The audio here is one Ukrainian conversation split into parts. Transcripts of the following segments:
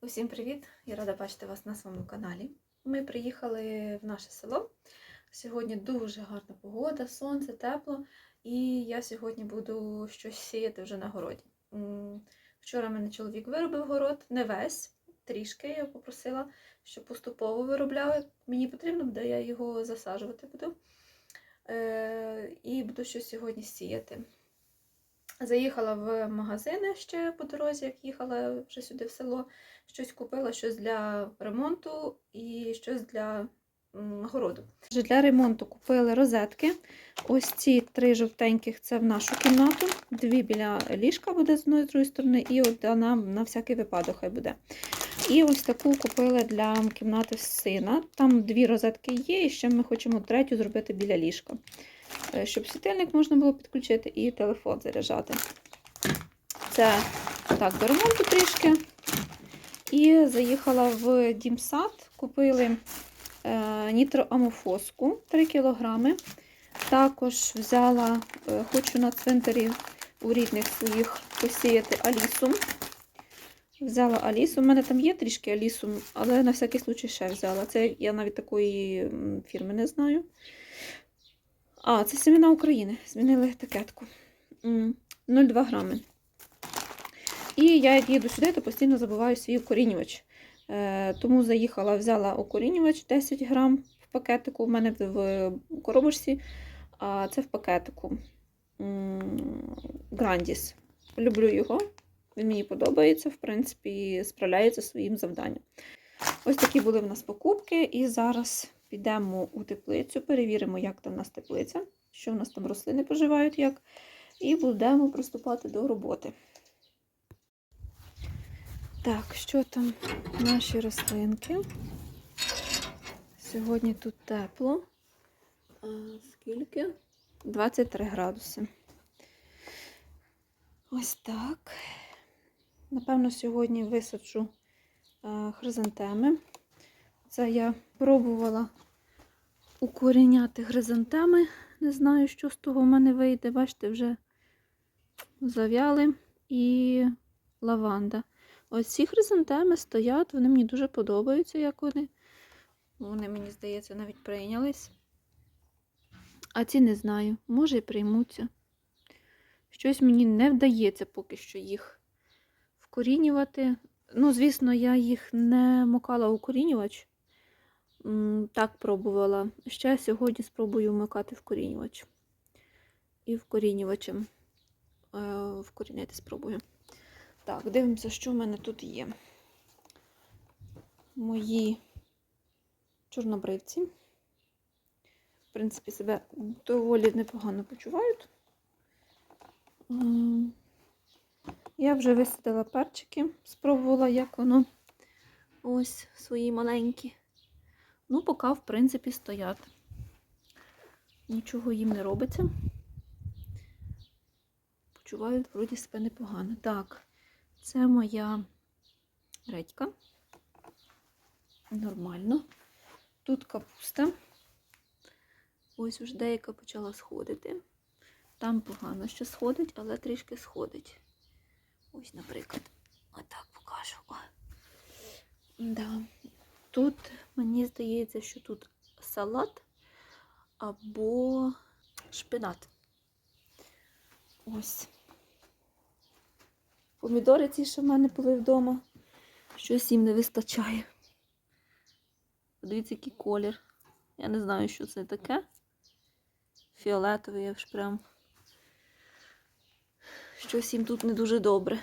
Усім привіт! Я рада бачити вас на своєму каналі. Ми приїхали в наше село. Сьогодні дуже гарна погода, сонце, тепло, і я сьогодні буду щось сіяти вже на городі. Вчора мене чоловік виробив город, не весь, трішки я попросила, щоб поступово виробляли. Мені потрібно буде, я його засаджувати буду. Е, І буду щось сьогодні сіяти. Заїхала в магазини ще по дорозі, як їхала вже сюди в село. Щось купила, щось для ремонту і щось для городу. Для ремонту купили розетки. Ось ці три жовтеньких це в нашу кімнату. Дві біля ліжка буде з одної з другої сторони, і одна на всякий випадок хай буде. І ось таку купили для кімнати сина. Там дві розетки є, і ще ми хочемо третю зробити біля ліжка. Е, Щоб світильник можна було підключити і телефон заряджати. Це так, до ремонту трішки. І заїхала в дімсад, купили е, нітроамофоску 3 кг. Також взяла, е, хочу на цвинтарі у рідних своїх посіяти алісу. Взяла алісу. У мене там є трішки алісу, але на всякий случай ще взяла. Це я навіть такої фірми не знаю. А, це семена України. Змінили етикетку. 0,2 грами. І я як їду сюди, то постійно забуваю свій укорінювач. Е, тому заїхала, взяла укорінювач 10 грам в пакетику. У мене в коробочці, а це в пакетику. Грандіс. Люблю його. Він мені подобається, в принципі, справляється своїм завданням. Ось такі були в нас покупки, і зараз підемо у теплицю, перевіримо, як там у нас теплиця, що в нас там рослини поживають, як, і будемо приступати до роботи. Так, що там наші рослинки? Сьогодні тут тепло. А, скільки? 23 градуси. Ось так. Напевно, сьогодні висаджу хризантеми. Це я пробувала укоріняти хризантеми. Не знаю, що з того в мене вийде. Бачите, вже зав'яли і лаванда. Ось ці хризантеми стоять, вони мені дуже подобаються, як вони. Вони, мені здається, навіть прийнялись. А ці не знаю, може і приймуться. Щось мені не вдається поки що їх вкорінювати. Ну, звісно, я їх не мокала укорінювач. М, Так пробувала. Ще сьогодні спробую вмикати вкорінювач. І вкорінювачем е, вкорінити спробую. Так, дивимося, що в мене тут є. Мої чорнобривці. В принципі, себе доволі непогано почувають. Я вже висадила перчики, спробувала, як воно ось свої маленькі. Ну, поки, в принципі, стоять. Нічого їм не робиться. Почувають вроді себе непогано. Так, це моя редька. Нормально. Тут капуста. Ось вже деяка почала сходити. Там погано ще сходить, але трішки сходить. Ось, наприклад, отак покажу. Да. Тут мені здається, що тут салат або шпинат. Ось. Помідори ці, що в мене були вдома. Щось їм не вистачає. Подивіться, який колір. Я не знаю, що це таке. Фіолетовий аж прям. Щось їм тут не дуже добре.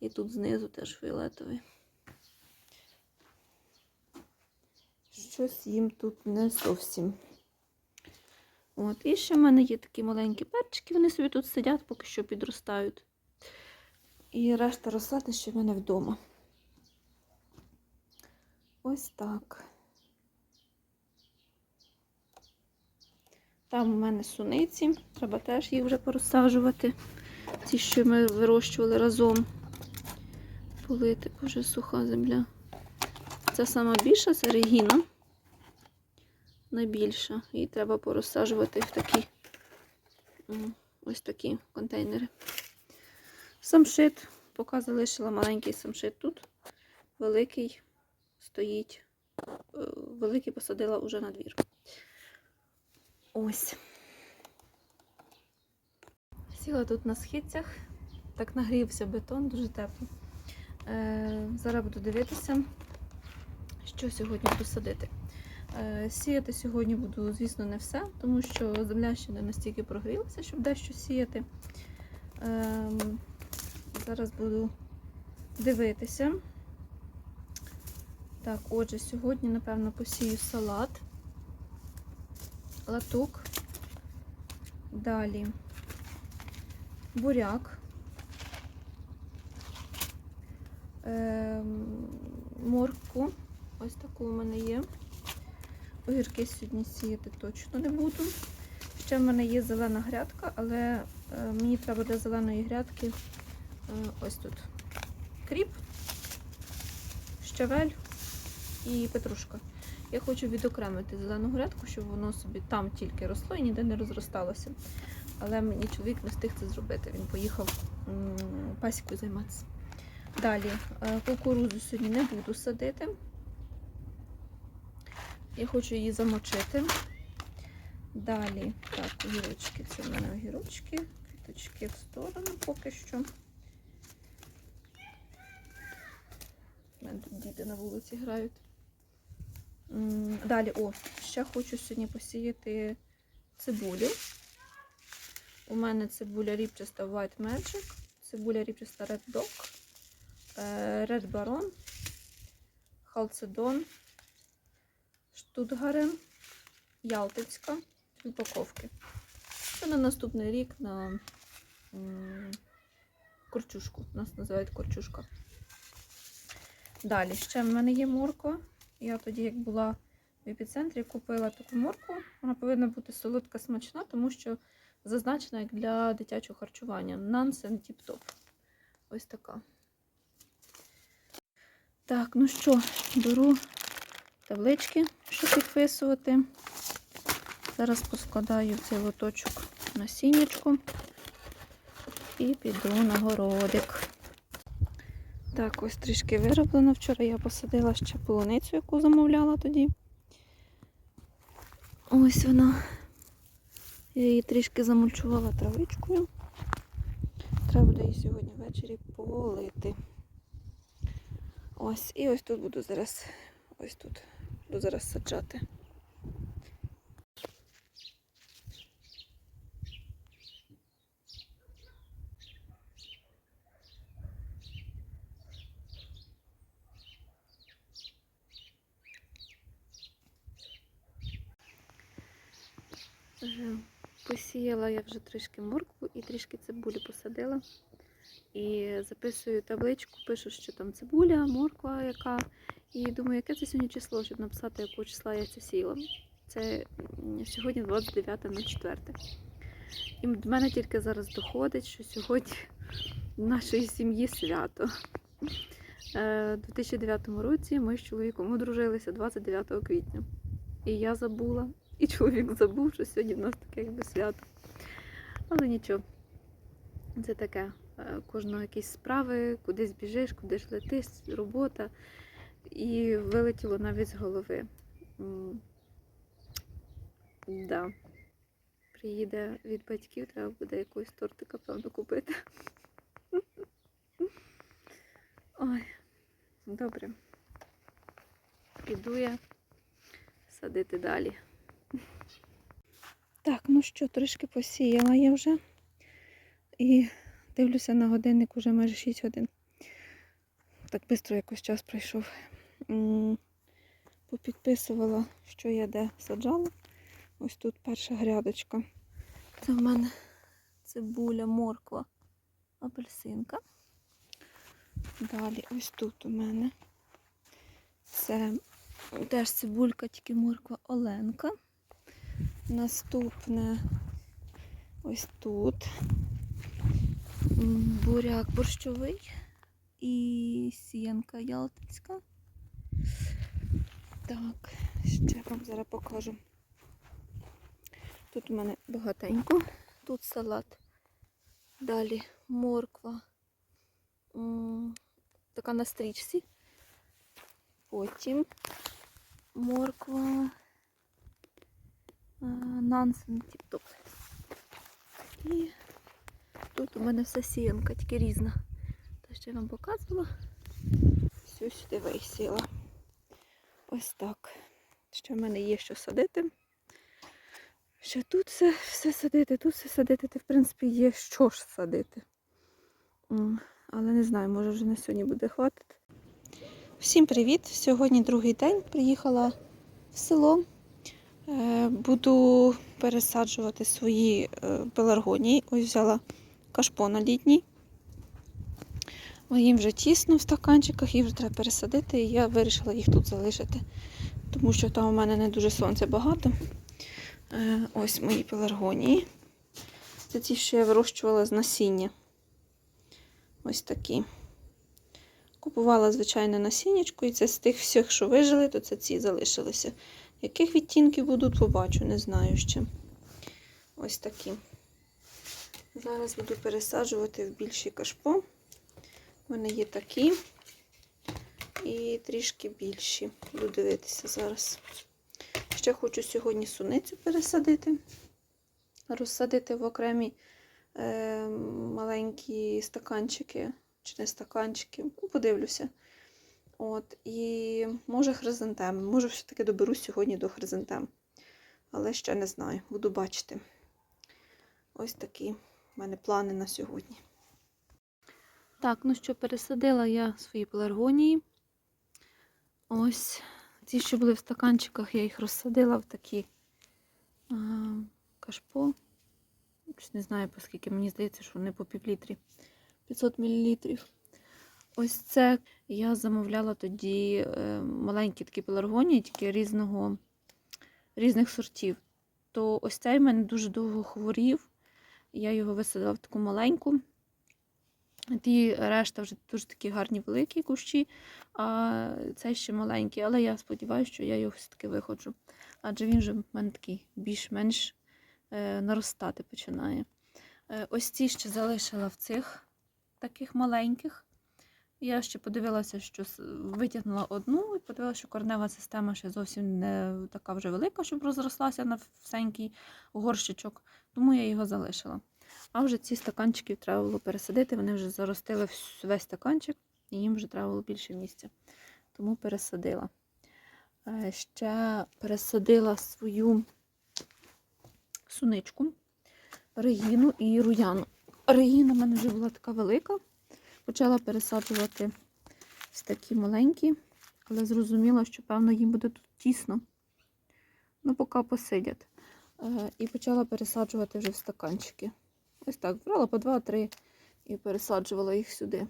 І тут знизу теж фіолетовий. Щось їм тут не зовсім. От, і ще в мене є такі маленькі перчики, вони собі тут сидять, поки що підростають. І решта рослини ще в мене вдома. Ось так. Там у мене суниці, треба теж їх вже порозсаджувати. Ці, що ми вирощували разом. Полити, боже, суха земля. Це сама більша, це регіна. Найбільша. Її треба порозсаджувати в такі ось такі контейнери. Самшит поки залишила маленький самшит тут. Великий стоїть. е, Великий посадила уже на двір. Ось. Сіла тут на східцях. Так нагрівся бетон, дуже тепло. Е, зараз буду дивитися, що сьогодні буду садити. Е, сіяти сьогодні буду, звісно, не все, тому що земля ще не настільки прогрілася, щоб дещо сіяти. Ем, зараз буду дивитися. Так, отже, сьогодні, напевно, посію салат, латук, далі буряк, ем, моркву, ось таку у мене є. Огірки сьогодні сіяти точно не буду. Ще в мене є зелена грядка, але е, мені треба для зеленої грядки е, ось тут кріп, щавель і петрушка. Я хочу відокремити зелену грядку, щоб воно собі там тільки росло і ніде не розросталося. Але мені чоловік не встиг це зробити. Він поїхав пасікою займатися. Далі, е, кукурудзу сьогодні не буду садити. Я хочу її замочити. Далі, так, огірочки, це в мене огірочки, квіточки в сторону поки що. У мене тут діти на вулиці грають. Далі, о, ще хочу сьогодні посіяти цибулю. У мене цибуля ріпчаста White Magic, цибуля ріпчаста Red Dog, е, Red Baron, Халцедон, Штутгарен, Ялтицька упаковки. Це на наступний рік на корчушку. Нас називають корчушка. Далі ще в мене є морква. Я тоді, як була в епіцентрі, купила таку моркву. Вона повинна бути солодка смачна, тому що зазначена як для дитячого харчування. Нансен тіп-топ. Ось така. Так, ну що, беру таблички, щоб підписувати. Зараз поскладаю цей лоточок насіннячку і піду на городик. Так, ось трішки вироблено. Вчора я посадила ще полуницю, яку замовляла тоді. Ось вона. Я її трішки замульчувала травичкою. Треба буде її сьогодні ввечері полити. Ось, і ось тут буду зараз, ось тут буду зараз саджати. Посіяла я вже трішки моркву і трішки цибулі посадила. І записую табличку, пишу, що там цибуля, морква яка. І думаю, яке це сьогодні число, щоб написати, якого числа я це сіяла. Це сьогодні 29.04. І до мене тільки зараз доходить, що сьогодні в нашої сім'ї свято. Е, У 2009 році ми з чоловіком одружилися 29 квітня. І я забула, і чоловік забув, що сьогодні в нас таке якби свято. Але нічого, це таке. Е, Кожного якісь справи, кудись біжиш, кудись летиш, робота. І вилетіло навіть з голови. Да. Приїде від батьків, треба буде якогось тортика, певно, купити. Ой, добре. Піду я садити далі. Так, ну що, трішки посіяла я вже. І дивлюся на годинник уже майже 6 годин. Так швидко якось час пройшов. Попідписувала, що я де саджала. Ось тут перша грядочка. Це в мене цибуля, морква, апельсинка. Далі ось тут у мене це теж цибулька, тільки морква Оленка. Наступне ось тут буряк борщовий і сіянка ялтицька. Так, ще вам зараз покажу. Тут у мене багатенько, тут салат. Далі морква, така на стрічці. Потім морква. Нансен тіп-топ. І тут у мене вся сіянка, тільки різна. Що я вам показувала. Всю сюди висіла. Ось так. Ще в мене є що садити. Ще тут все, все садити, тут все садити, то в принципі є що ж садити. Але не знаю, може вже на сьогодні буде хватити. Всім привіт! Сьогодні другий день. Приїхала в село. Е, Буду пересаджувати свої е, пеларгонії. Ось взяла кашпона літній. Їм вже тісно в стаканчиках, їх вже треба пересадити, і я вирішила їх тут залишити, тому що там у мене не дуже сонця багато. Е, Ось мої пеларгонії. Це ті, що я вирощувала з насіння. Ось такі. Купувала звичайне насіннячко, і це з тих всіх, що вижили, то це ці залишилися. Яких відтінків будуть, побачу, не знаю ще. Ось такі. Зараз буду пересаджувати в більші кашпо. Мене є такі і трішки більші. Буду дивитися зараз. Ще хочу сьогодні суницю пересадити, розсадити в окремі е, маленькі стаканчики, чи не стаканчики, ну, подивлюся. От, і може хризантем. Може, все-таки доберусь сьогодні до хризантем. Але ще не знаю, буду бачити. Ось такі в мене плани на сьогодні. Так, ну що, пересадила я свої пеларгонії. Ось ті, що були в стаканчиках, я їх розсадила в такі а, кашпо. Не знаю, по скільки, мені здається, що вони по півлітрі. 500 мл. Ось це я замовляла тоді е, маленькі такі пеларгонії, тільки різного, різних сортів. То ось цей в мене дуже довго хворів. Я його висадила в таку маленьку. Ті решта вже дуже такі гарні великі кущі, а цей ще маленький. Але я сподіваюся, що я його все-таки виходжу. Адже він вже в мене такий більш-менш е, наростати починає. Е, ось ці ще залишила в цих таких маленьких. Я ще подивилася, що витягнула одну, і подивилася, що корнева система ще зовсім не така вже велика, щоб розрослася на всенький горщичок, тому я його залишила. А вже ці стаканчики треба було пересадити, вони вже заростили весь стаканчик, і їм вже треба було більше місця. Тому пересадила. Е, Ще пересадила свою суничку, регіну і руяну. Регіна в мене вже була така велика. Почала пересаджувати ось такі маленькі, але зрозуміла, що, певно, їм буде тут тісно. Ну, поки посидять. Е, І почала пересаджувати вже в стаканчики. Ось так, брала по 2-3 і пересаджувала їх сюди.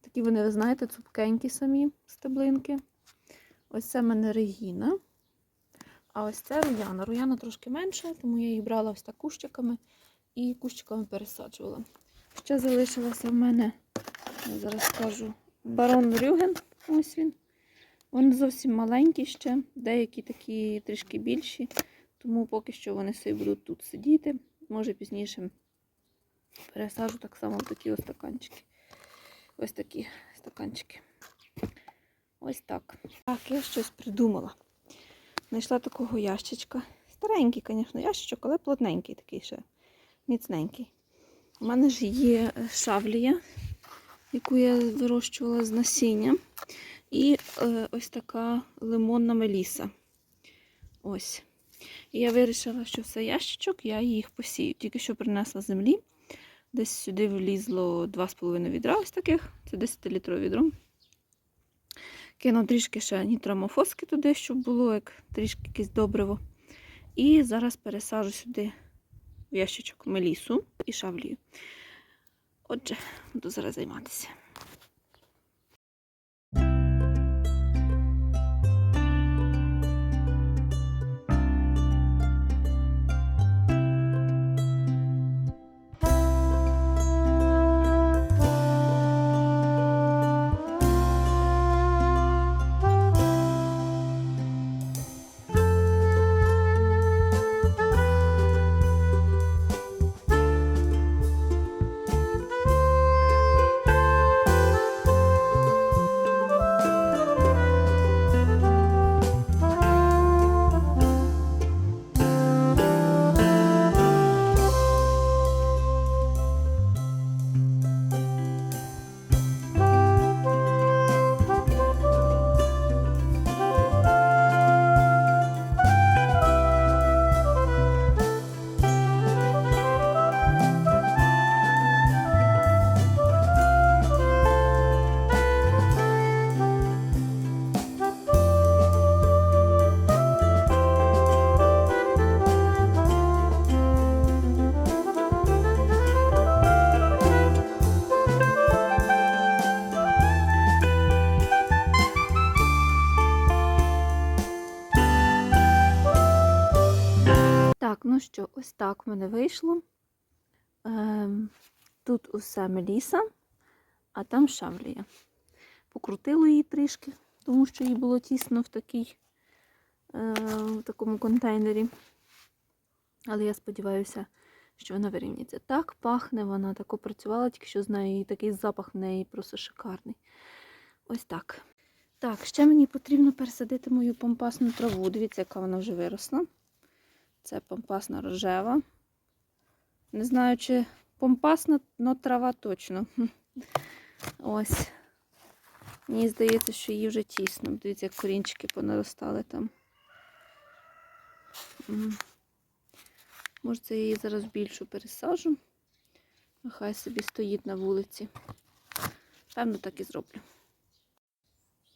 Такі вони, ви знаєте, цупкенькі самі стеблинки. Ось це в мене регіна. А ось це руяна. Руяна трошки менша, тому я їх брала ось так кущиками і кущиками пересаджувала. Ще залишилося в мене, я зараз скажу, барон Рюген. Ось він. Вони зовсім маленькі ще, деякі такі трішки більші, тому поки що вони собі будуть тут сидіти. Може пізніше пересаджу так само в такі ось стаканчики. Ось такі стаканчики. Ось так. Так, я щось придумала. Знайшла такого ящичка. Старенький, звісно, ящичок, але плотненький такий ще, міцненький. У мене ж є е, шавлія, яку я вирощувала з насіння. І е, ось така лимонна меліса. Ось. І я вирішила, що все ящичок, я їх посію. Тільки що принесла землі. Десь сюди влізло 2,5 відра ось таких. Це 10-літрове відро. Кину трішки ще нітромофоски туди, щоб було як трішки якесь добриво. І зараз пересажу сюди в ящичок мелісу і шавлію. Отже, буду зараз займатися. Що, ось так в мене вийшло. Ем, тут усе меліса, а там шавлія. Покрутила її трішки, тому що їй було тісно в, такій, е, в такому контейнері. Але я сподіваюся, що вона вирівняється. Так пахне вона, так опрацювала, тільки що з нею, і такий запах в неї просто шикарний. Ось так. Так, ще мені потрібно пересадити мою помпасну траву. Дивіться, яка вона вже виросла. Це помпасна рожева. Не знаю, чи помпасна, але трава точно. Ось. Мені здається, що її вже тісно. Дивіться, як корінчики понаростали там. Може, це її зараз більшу пересаджу. Нехай собі стоїть на вулиці. Певно, так і зроблю.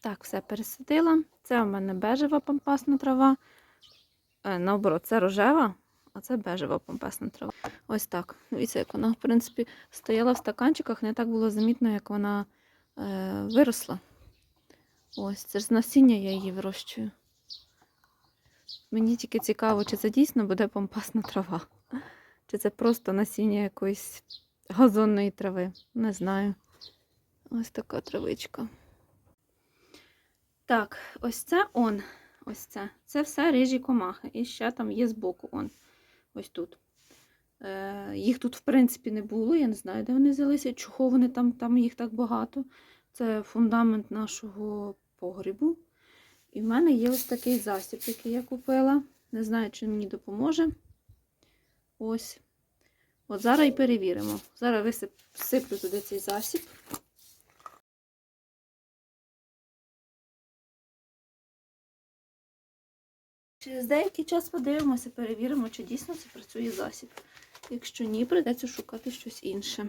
Так, все пересадила. Це у мене бежева помпасна трава. Е, наоборот, це рожева, а це бежева помпасна трава. Ось так. Дивіться, як вона, в принципі, стояла в стаканчиках, не так було замітно, як вона е, виросла. Ось, це ж з насіння я її вирощую. Мені тільки цікаво, чи це дійсно буде помпасна трава, чи це просто насіння якоїсь газонної трави. Не знаю. Ось така травичка. Так, ось це он. Ось це. Це все рижі комахи. І ще там є збоку он. Ось тут. Е, їх тут, в принципі, не було. Я не знаю, де вони взялися, чого вони там, там їх так багато. Це фундамент нашого погрібу. І в мене є ось такий засіб, який я купила. Не знаю, чи мені допоможе. Ось. От зараз і перевіримо. Зараз висип, всиплю туди цей засіб. Через деякий час подивимося, перевіримо, чи дійсно це працює засіб. Якщо ні, прийдеться шукати щось інше.